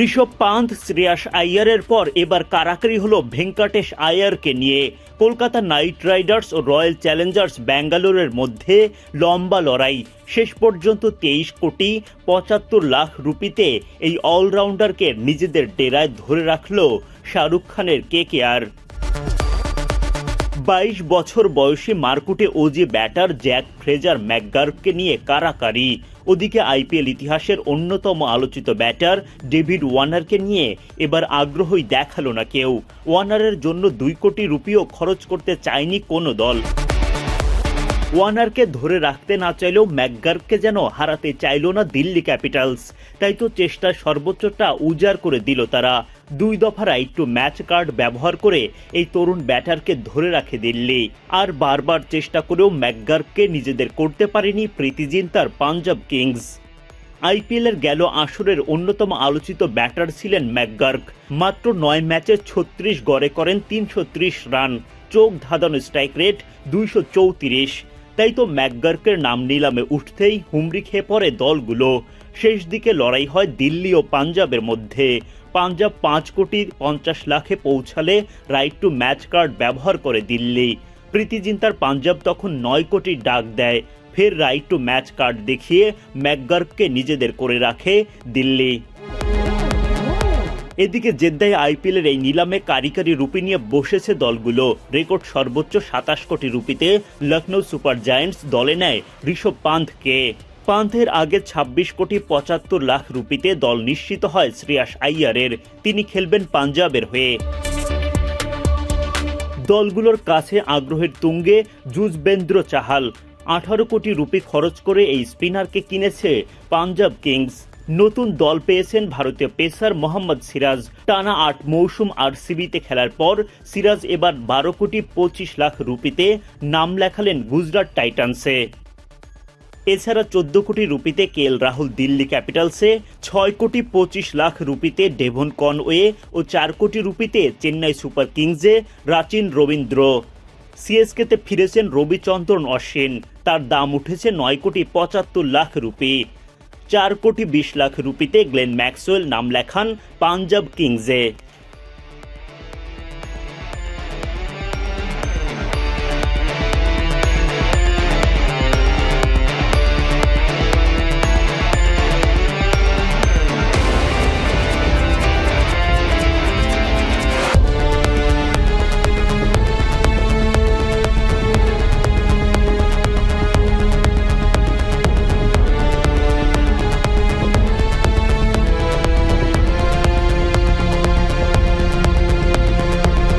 ঋষভ পান্ত শ্রেয়াস আইয়ারের পর এবার কারাকারি হল ভেঙ্কাটেশ আয়ারকে নিয়ে। কলকাতা নাইট রাইডার্স ও রয়্যাল চ্যালেঞ্জার্স ব্যাঙ্গালোরের মধ্যে লম্বা লড়াই। শেষ পর্যন্ত তেইশ কোটি পঁচাত্তর লাখ রুপিতে এই অলরাউন্ডারকে নিজেদের ডেরায় ধরে রাখল শাহরুখ খানের কে কে আর। বাইশ বছর বয়সী মারকুটে ওজি ব্যাটার জ্যাক ফ্রেজার ম্যাকগার্ভকে নিয়ে কারাকারি। ওদিকে আইপিএল ইতিহাসের অন্যতম আলোচিত ব্যাটার ডেভিড ওয়ার্নারকে নিয়ে এবার আগ্রহই দেখাল না কেউ। ওয়ার্নারের জন্য দুই কোটি রুপিও খরচ করতে চায়নি কোনো দল। ওয়ার্নারকে ধরে রাখতে না চাইলেও ম্যাকগার্ভকে যেন হারাতে চাইল না দিল্লি ক্যাপিটালস। তাই তো চেষ্টার সর্বোচ্চটা উজাড় করে দিল তারা। দুই দফা রাইট টু ম্যাচ কার্ড ব্যবহার করে এই তরুণ ব্যাটারকে ধরে রাখে দিল্লি। আর বারবার চেষ্টা করেও ম্যাকগার্ভকে নিজেদের করতে পারেনি প্রীতিজিন্তার পাঞ্জাব কিংস। আইপিএলের গেল আসরের অন্যতম আলোচিত ব্যাটার ছিলেন ম্যাকগার্ক। মাত্র নয় ম্যাচে ছত্রিশ গড়ে করেন তিনশো ত্রিশ রান। চোখ ধাঁধানো স্ট্রাইক রেট দুইশো চৌত্রিশ। তাই তো ম্যাকগার্কের নাম নিলামে উঠতেই হুমড়ি খেয়ে পড়ে দলগুলো। শেষ দিকে লড়াই হয় দিল্লি ও পাঞ্জাবের মধ্যে। পাঞ্জাব পাঁচ কোটি পঞ্চাশ লাখে পৌঁছালে রাইট টু ম্যাচ কার্ড ব্যবহার করে দিল্লি। প্রীতিজিন্তার পাঞ্জাব তখন নয় কোটি ডাক দেয়। ফের রাইট টু ম্যাচ কার্ড দেখিয়ে ম্যাকগার্ককে নিজেদের করে রাখে দিল্লি। এদিকে জেদ্দায় আইপিএলের এই নিলামে কারিকারি রুপি নিয়ে বসেছে দলগুলো। রেকর্ড সর্বোচ্চ সাতাশ কোটি রুপিতে লখনৌ সুপার জায়ান্টস দলে নেয় ঋষভ পান্থকে। পান্থের আগে ২৬ কোটি পঁচাত্তর লাখ রুপিতে দল নিশ্চিত হয় শ্রেয়াস আইয়ারের। তিনি খেলবেন পাঞ্জাবের হয়ে। দলগুলোর কাছে আগ্রহের তুঙ্গে যুজবেন্দ্র চাহাল। আঠারো কোটি রুপি খরচ করে এই স্পিনারকে কিনেছে পাঞ্জাব কিংস। নতুন দল পেয়েছেন ভারতীয় পেসার মোহাম্মদ সিরাজ। টানা আট মৌসুম আর আরসিবিতে খেলার পর সিরাজ এবার বারো কোটি পঁচিশ লাখ রুপিতে নাম লেখালেন গুজরাট টাইটান্সে। এছাড়া চোদ্দ কোটি রুপিতে কে এল রাহুল দিল্লি ক্যাপিটালসে, ছয় কোটি পঁচিশ লাখ রুপিতে ডেভন কনওয়ে ও চার কোটি রুপিতে চেন্নাই সুপার কিংসে রাচিন রবীন্দ্র। সিএসকেতে ফিরেছেন রবিচন্দ্রন অশ্বিন। তার দাম উঠেছে নয় কোটি পঁচাত্তর লাখ রুপি। চার কোটি বিশ লাখ রুপিতে গ্লেন ম্যাক্সওয়েল নাম লেখান পাঞ্জাব কিংসে।